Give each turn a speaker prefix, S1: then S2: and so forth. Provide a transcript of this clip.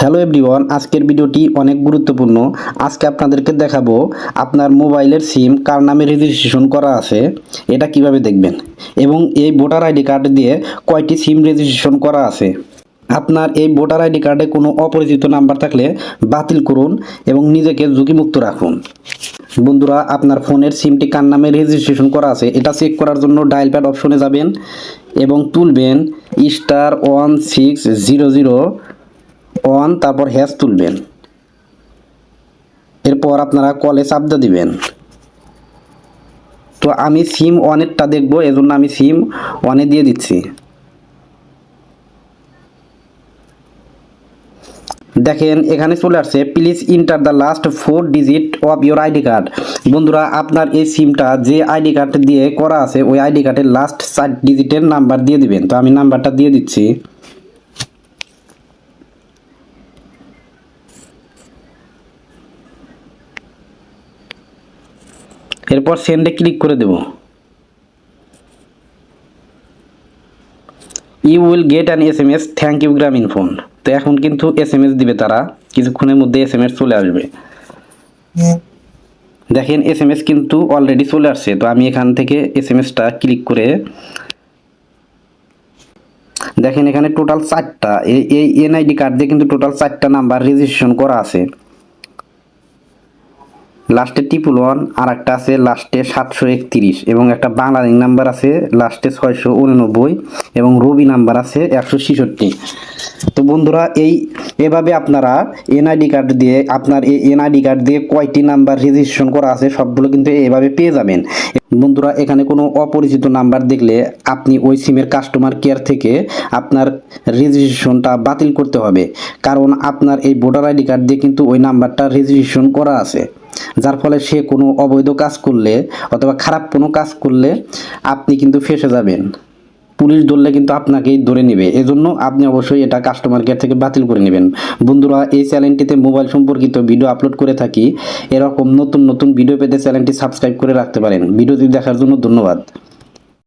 S1: Hello everyone, আজকের ভিডিওটি অনেক গুরুত্বপূর্ণ। আজকে আপনাদেরকে দেখাবো আপনার মোবাইলের সিম কার নামে রেজিস্ট্রেশন করা আছে, এটা কীভাবে দেখবেন? এবং এই ভোটার আইডি কার্ড দিয়ে কয়টি সিম রেজিস্ট্রেশন করা আছে? আপনার এই ভোটার আইডি কার্ডে কোনো অপরিচিত নাম্বার থাকলে বাতিল করুন এবং নিজেকে ঝুঁকিমুক্ত রাখুন। বন্ধুরা, আপনার ফোনের সিমটি কার নামে রেজিস্ট্রেশন করা আছে, এটা চেক করার জন্য ডায়াল প্যাড অপশনে যাবেন এবং তুলবেন star one six zero zero one তারপর হ্যাশ তুলবেন। এরপর আপনারা কলে চাপদা দিবেন। তো আমি সিম ওয়ানেরটা দেখব, এজন্য আমি সিম ওয়ানে দিয়ে দিচ্ছি। দেখেন, এখানে চলে আসছে please enter the last four digit of your ID card বন্ধুরা, আপনার এই সিমটা যে আইডি কার্ড দিয়ে করা আছে, ওই আইডি কার্ডের লাস্ট চার ডিজিটের নাম্বার দিয়ে দিবেন। তো আমি নাম্বারটা দিয়ে দিচ্ছি। এরপর সেন্ডে ক্লিক করে দেব। You will get an S M S thank you Grameenphone তো এখন কিন্তু এস এম এস দিবে তারা। কিছুক্ষণের মধ্যে এস এম এস চলে আসবে। দেখেন এস এম এস কিন্তু অলরেডি চলে আসছে। তো আমি এখান থেকে এস এম এসটা ক্লিক করে দেখেন এখানে টোটাল চারটা। এই এনআইডি কার্ড দিয়ে কিন্তু টোটাল চারটা নাম্বার রেজিস্ট্রেশন করা আছে। লাস্টে ট্রিপল ওয়ান আর একটা আছে লাস্টে সাতশো একত্রিশ এবং একটা বাংলাদেশ নাম্বার আছে লাস্টে ছয়শো উননব্বই এবং রবি নাম্বার আছে একশো ছেষট্টি। তো বন্ধুরা, এই এভাবে আপনারা এনআইডি কার্ড দিয়ে আপনার এই এনআইডি কার্ড দিয়ে কয়টি নাম্বার রেজিস্ট্রেশন করা আছে সবগুলো কিন্তু এভাবে পেয়ে যাবেন। বন্ধুরা, এখানে কোনো অপরিচিত নাম্বার দেখলে আপনি ওই সিমের কাস্টমার কেয়ার থেকে আপনার রেজিস্ট্রেশনটা বাতিল করতে হবে। কারণ আপনার এই ভোটার আইডি কার্ড দিয়ে কিন্তু ওই নাম্বারটা রেজিস্ট্রেশন করা আছে। যার ফলে সে কোনো অবৈধ কাজ করলে অথবা খারাপ কোনো কাজ করলে আপনি কিন্তু ফেসে যাবেন। পুলিশ ধরলে কিন্তু আপনাকেই ধরে নেবে। এজন্য আপনি অবশ্যই এটা কাস্টমার কেয়ার থেকে বাতিল করে নেবেন। বন্ধুরা, এই চ্যানেলটিতে মোবাইল সম্পর্কিত ভিডিও আপলোড করে থাকি। এরকম নতুন নতুন ভিডিও পেতে চ্যানেলটি সাবস্ক্রাইব করে রাখতে পারেন। ভিডিওটি দেখার জন্য ধন্যবাদ।